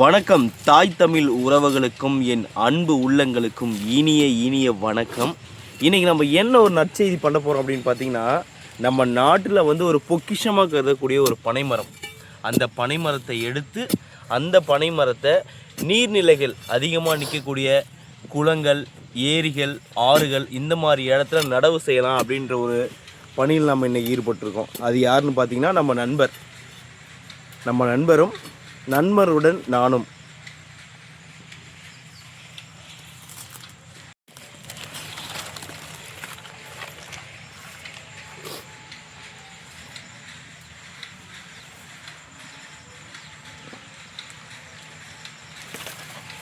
வணக்கம். தாய் தமிழ் உறவுகளுக்கும் என் அன்பு உள்ளங்களுக்கும் இனிய இனிய வணக்கம். இன்றைக்கி நம்ம என்ன ஒரு நற்செய்தி பண்ண போகிறோம் அப்படின்னு பார்த்தீங்கன்னா நம்ம நாட்டில் வந்து ஒரு பொக்கிஷமாக கருதக்கூடிய ஒரு பனைமரம். அந்த பனைமரத்தை எடுத்து அந்த பனைமரத்தை நீர்நிலைகள் அதிகமாக நிற்கக்கூடிய குளங்கள் ஏரிகள் ஆறுகள் இந்த மாதிரி இடத்துல நடவு செய்யலாம் அப்படின்ற ஒரு பணியில் நம்ம இன்னைக்கு ஈடுபட்டிருக்கோம். அது யாருன்னு பார்த்தீங்கன்னா நம்ம நண்பர். நம்ம நண்பரும் நண்பருடன் நானும்.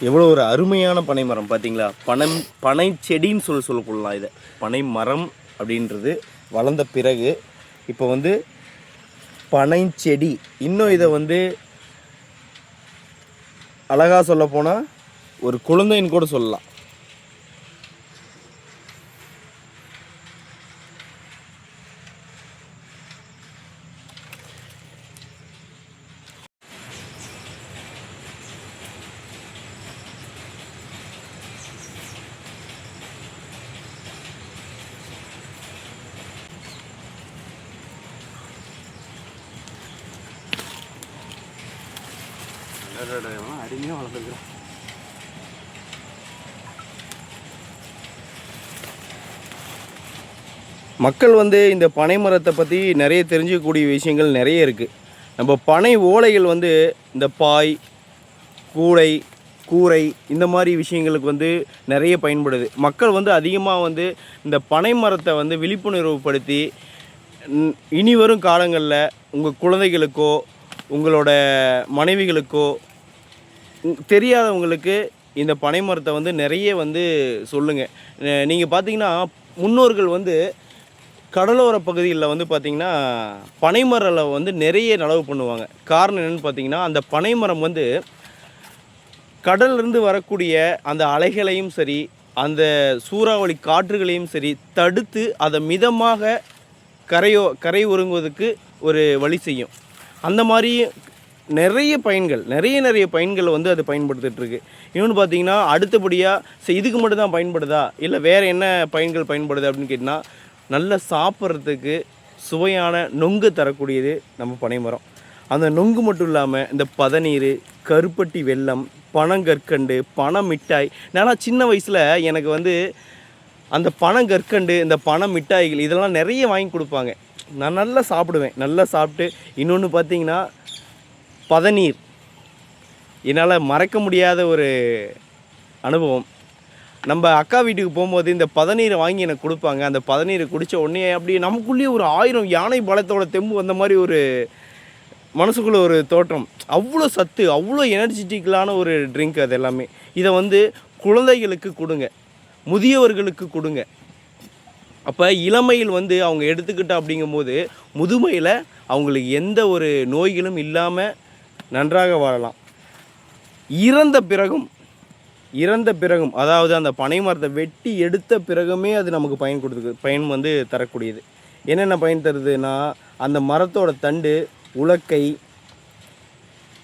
எவ்வளோ ஒரு அருமையான பனை மரம் பார்த்தீங்களா? பனம் பனை செடின்னு சொல்லி சொல்லப்படலாம் இதை. பனை மரம் அப்படின்றது வளர்ந்த பிறகு இப்போ வந்து பனை செடி இன்னும் இதை வந்து அழகாக சொல்ல போனால் ஒரு குழந்தைன்னு கூட சொல்லலாம். அருமையாக வளர்ந்துருக்குறோம் மக்கள் வந்து இந்த பனை மரத்தை பற்றி நிறைய தெரிஞ்சுக்கக்கூடிய விஷயங்கள் நிறைய இருக்குது நம்ம பனை ஓலைகள் வந்து இந்த பாய் கூடை கூரை இந்த மாதிரி விஷயங்களுக்கு வந்து நிறைய பயன்படுது. மக்கள் வந்து அதிகமாக வந்து இந்த பனை மரத்தை வந்து விழிப்புணர்வுப்படுத்தி இனி வரும் காலங்களில் உங்கள் குழந்தைகளுக்கோ உங்களோட மனைவிகளுக்கோ தெரியாதவங்களுக்கு இந்த பனை மரத்தை வந்து நிறைய வந்து சொல்லுங்கள் நீங்கள் பார்த்தீங்கன்னா முன்னோர்கள் வந்து கடலோர பகுதிகளில் வந்து பார்த்திங்கன்னா பனைமரலை வந்து நிறைய நடவு பண்ணுவாங்க. காரணம் என்னென்னு பார்த்தீங்கன்னா அந்த பனைமரம் வந்து கடல்லிருந்து வரக்கூடிய அந்த அலைகளையும் சரி அந்த சூறாவளி காற்றுகளையும் சரி தடுத்து அதை மிதமாக கரையோ கரை ஒருங்குவதற்கு ஒரு வழி செய்யும். அந்த மாதிரி நிறைய பயன்கள் நிறைய நிறைய பயன்கள் வந்து அது பயன்படுத்திட்டு இருக்குது இன்னொன்று பார்த்தீங்கன்னா அடுத்தபடியாக சரி இதுக்கு மட்டும் தான் பயன்படுதா? இல்லை வேறு என்ன பயன்கள் பயன்படுது அப்படின்னு கேட்டிங்கன்னா நல்லா சாப்பிட்றதுக்கு சுவையான நொங்கு தரக்கூடியது நம்ம பனைமரம். அந்த நொங்கு மட்டும் இல்லாமல் இந்த பதநீர் கருப்பட்டி வெல்லம் பனங்கற்கண்டு பனை மிட்டாய் நான் சின்ன வயசில் எனக்கு வந்து அந்த பனங்கற்கண்டு இந்த பனை மிட்டாய்கள் இதெல்லாம் நிறைய வாங்கி கொடுப்பாங்க. நான் நல்லா சாப்பிடுவேன். நல்லா சாப்பிட்டு இன்னொன்று பார்த்தீங்கன்னா பதநீர். என்னால் மறக்க முடியாத ஒரு அனுபவம். நம்ம அக்கா வீட்டுக்கு போகும்போது இந்த பதநீரை வாங்கி எனக்கு கொடுப்பாங்க. அந்த பதநீரை குடித்த உடனே அப்படியே நமக்குள்ளேயே ஒரு ஆயிரம் யானை பலத்தோட தெம்பு வந்த மாதிரி ஒரு மனசுக்குள்ளே ஒரு தோற்றம். அவ்வளோ சத்து அவ்வளோ எனர்ஜெட்டிக்கலான ஒரு ட்ரிங்க் அது எல்லாமே. இதை வந்து குழந்தைகளுக்கு கொடுங்க. முதியவர்களுக்கு கொடுங்க. அப்போ இளமையில் வந்து அவங்க எடுத்துக்கிட்டா அப்படிங்கும்போது முதுமையில் அவங்களுக்கு எந்த ஒரு நோய்களும் இல்லாமல் நன்றாக வாழலாம். இறந்த பிறகும் இறந்த பிறகும் அதாவது அந்த பனை மரத்தை வெட்டி எடுத்த பிறகுமே அது நமக்கு பயன் கொடுத்துக்கு பயன் வந்து தரக்கூடியது. என்னென்ன பயன் தருதுன்னா அந்த மரத்தோட தண்டு உலக்கை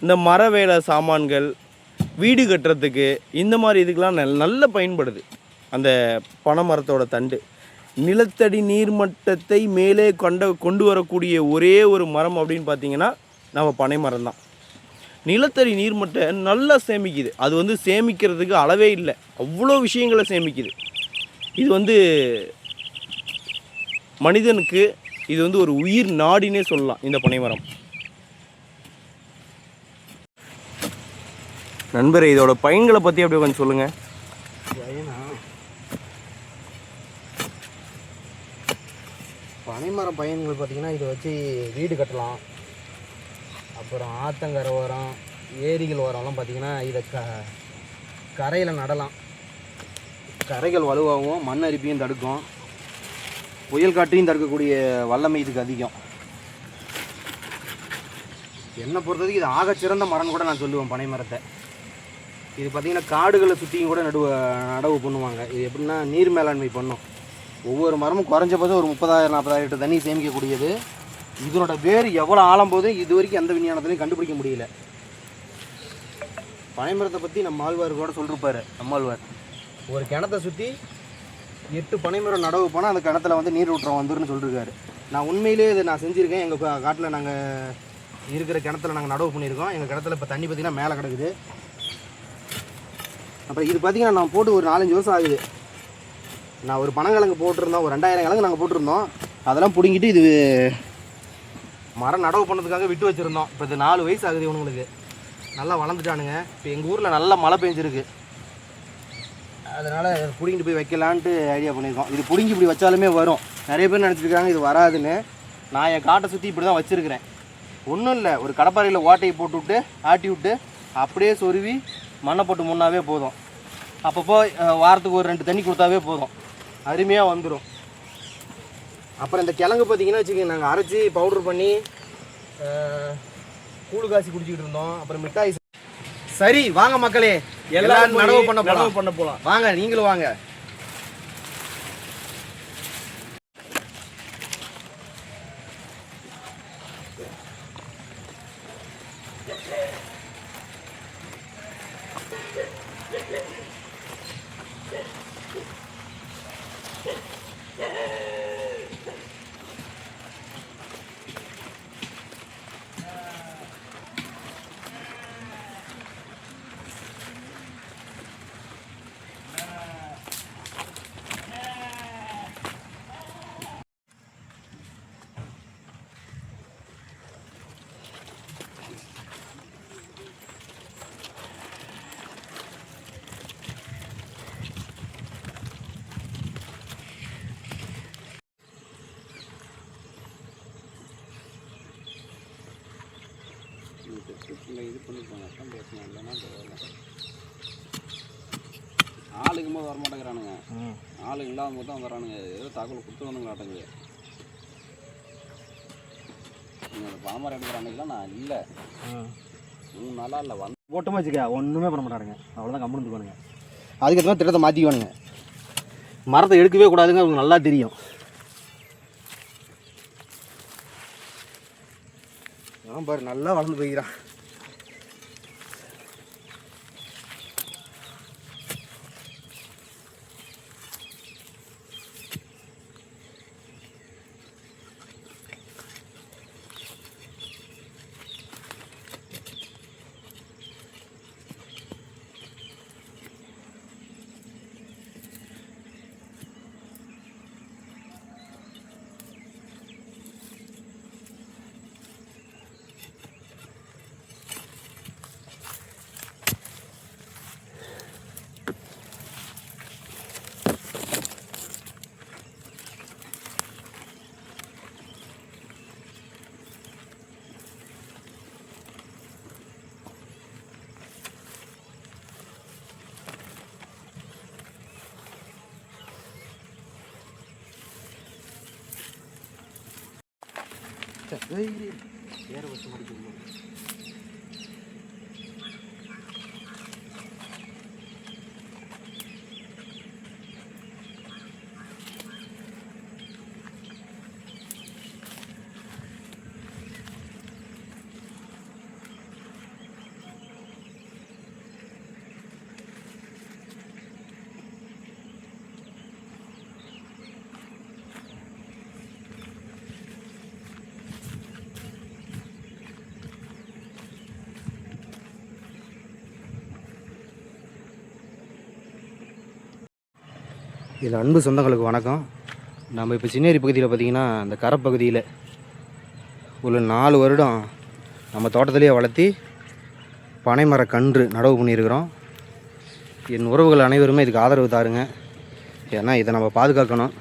இந்த மர வேலை சாமான்கள் வீடு கட்டுறதுக்கு இந்த மாதிரி இதுக்கெலாம் நல் நல்ல பயன்படுது அந்த பனை மரத்தோட தண்டு. நிலத்தடி நீர்மட்டத்தை மேலே கொண்ட கொண்டு வரக்கூடிய ஒரே ஒரு மரம் அப்படின்னு பார்த்தீங்கன்னா நம்ம பனை மரம் தான் நிலத்தடி நீர்மட்டை நல்லா சேமிக்குது. அது வந்து சேமிக்கிறதுக்கு அளவே இல்லை. அவ்வளோ விஷயங்களை சேமிக்குது. இது வந்து மனிதனுக்கு இது வந்து ஒரு உயிர் நாடினே சொல்லலாம் இந்த பனைமரம். நண்பரே இதோட பயன்களை பற்றி அப்படியே கொஞ்சம் சொல்லுங்கள் பனைமரம் பயன்கள் பார்த்தீங்கன்னா இதை வச்சு வீடு கட்டலாம். அப்புறம் ஆத்தங்கரை ஓரம் ஏரிகள் ஓரம்லாம் பார்த்தீங்கன்னா இதை க கரையில் நடலாம். கரைகள் வலுவாகவும் மண் அரிப்பையும் தடுக்கும். புயல் காற்றையும் தடுக்கக்கூடிய வல்லமை இதுக்கு அதிகம். என்னை பொறுத்தவரைக்கும் இது ஆகச்சிறந்த மரம்னு கூட நான் சொல்லுவேன் பனை மரத்தை. இது பார்த்திங்கன்னா காடுகளை சுற்றியும் கூட நடுவ நடவு பண்ணுவாங்க. இது எப்படின்னா நீர் மேலாண்மை பண்ணும். ஒவ்வொரு மரமும் குறைஞ்சபோதும் ஒரு முப்பதாயிரம் நாற்பதாயிரம் லிட்டர் தண்ணி சேமிக்கக்கூடியது. இதனோட வேர் எவ்வளோ ஆழம் போதும் இது வரைக்கும் எந்த விஞ்ஞானத்திலையும் கண்டுபிடிக்க முடியல. பனைமரத்தை பற்றி நம்ம ஆழ்வார் கூட சொல்லிருப்பாரு நம்மாழ்வார். ஒரு கிணத்தை சுற்றி எட்டு பனைமரம் நடவு போனால் அந்த கிணத்துல வந்து நீர் ஊற்றம் வந்துருன்னு சொல்லியிருக்காரு நான் உண்மையிலேயே இதை நான் செஞ்சுருக்கேன். எங்கள் காட்டில் நாங்கள் இருக்கிற கிணத்துல நாங்கள் நடவு பண்ணியிருக்கோம். எங்கள் கிணத்துல இப்போ தண்ணி பார்த்திங்கன்னா மேலே கிடக்குது. அப்புறம் இது பார்த்திங்கன்னா நான் போட்டு ஒரு நாலஞ்சு வருஷம் ஆகுது. நான் ஒரு பனங்கிழங்கு போட்டிருந்தோம். ஒரு ரெண்டாயிரம் கிழங்கு நாங்கள் போட்டிருந்தோம். அதெல்லாம் பிடுங்கிட்டு இது மரம் நடவு பண்ணதுக்காக விட்டு வச்சுருந்தோம். இப்போ இது நாலு வயசு ஆகுது இவனுங்களுக்கு. நல்லா வளர்ந்துட்டானுங்க. இப்போ எங்கள் ஊரில் நல்லா மழை பெஞ்சிருக்கு. அதனால் பிடுங்கிட்டு போய் வைக்கலான்ட்டு ஐடியா பண்ணியிருக்கோம். இது பிடுங்கி இப்படி வச்சாலுமே வரும். நிறைய பேர் நினச்சிருக்காங்க இது வராதுன்னு. நான் என் காட்டை சுற்றி இப்படி தான் வச்சுருக்கிறேன். ஒன்றும் இல்லை. ஒரு கடப்பாறையில் ஓட்டையை போட்டு விட்டு ஆட்டி விட்டு அப்படியே சொருவி மண்ணை போட்டு முன்னாவே போதும். அப்பப்போ வாரத்துக்கு ஒரு ரெண்டு தண்ணி கொடுத்தாவே போதும். அருமையாக வந்துடும் அப்புறம் இந்த கிழங்கு பார்த்தீங்கன்னா வச்சுக்கோங்க நாங்கள் அரைச்சி பவுடர் பண்ணி கூழு காசி குடிச்சிக்கிட்டு இருந்தோம். அப்புறம் மிட்டாய் சரி வாங்க மக்களே. எல்லாரும் நடவு பண்ண நடவு போலாம் பண்ண போகலாம் வாங்க நீங்களும் வாங்க. இது பண்ணிருப்பாங்க அதான் பேசணும் இல்லைன்னா பரவாயில்ல. ஆளுக்கும் போது வரமாட்டேங்கிறானுங்க. ஆளு இல்லாத போது தான் வரானுங்க ஏதோ தகவல் கொடுத்து வந்துங்களாட்டங்க நீங்கள் அந்த பாமரம் எடுக்கிற அன்னைக்கெலாம் நான் இல்லை. மூணு நாளாக இல்லை. வந்து போட்டோமா வச்சுக்க. ஒன்றுமே பண்ண மாட்டாருங்க அவ்வளோதான் கம்முன்னு இருந்துக்குவானுங்க. அதுக்கேற்ற மாதிரி திட்டத்தை மாற்றிக்குவானுங்க மரத்தை எடுக்கவே கூடாதுங்க. அவங்களுக்கு நல்லா தெரியும். பாரு நல்லா வளர்ந்து போய்க்கிறான். வேற வருஷம் முடிக்கணும் இதில் அன்பு சொந்தங்களுக்கு வணக்கம். நம்ம இப்போ சின்னேரி பகுதியில் பார்த்திங்கன்னா இந்த கரப்பகுதியில் ஒரு நாலு வருடம் நம்ம தோட்டத்திலேயே வளர்த்தி பனைமர கன்று நடவு பண்ணியிருக்கிறோம். என் உறவுகள் அனைவருமே இதுக்கு ஆதரவு தாருங்க. ஏன்னா இதை நம்ம பாதுகாக்கணும்.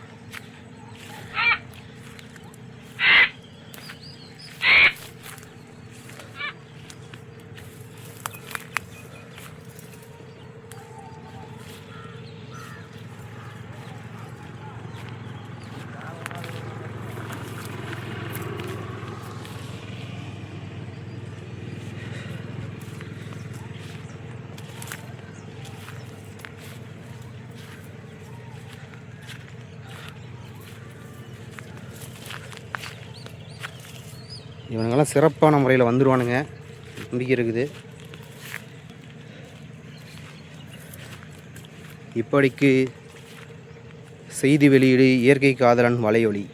இவனுங்கெல்லாம் சிறப்பான முறையில் வந்துடுவானுங்க நம்பிக்கை இருக்குது. இப்படிக்கு செய்தி வெளியீடு இயற்கை காதலன் வலையொலி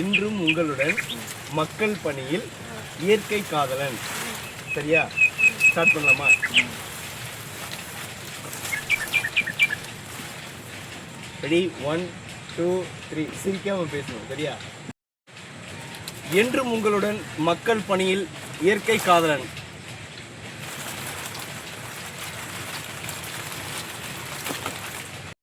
என்றும் உங்களுடன் மக்கள் பணியில் இயற்கை காதலன். சரியா? ஸ்டார்ட் பண்ணலாமா? ரெடி ஒன் டூ த்ரீ சிரிக்காம பேசணும் சரியா? என்றும் உங்களுடன் மக்கள் பணியில் இயற்கை காதலன்.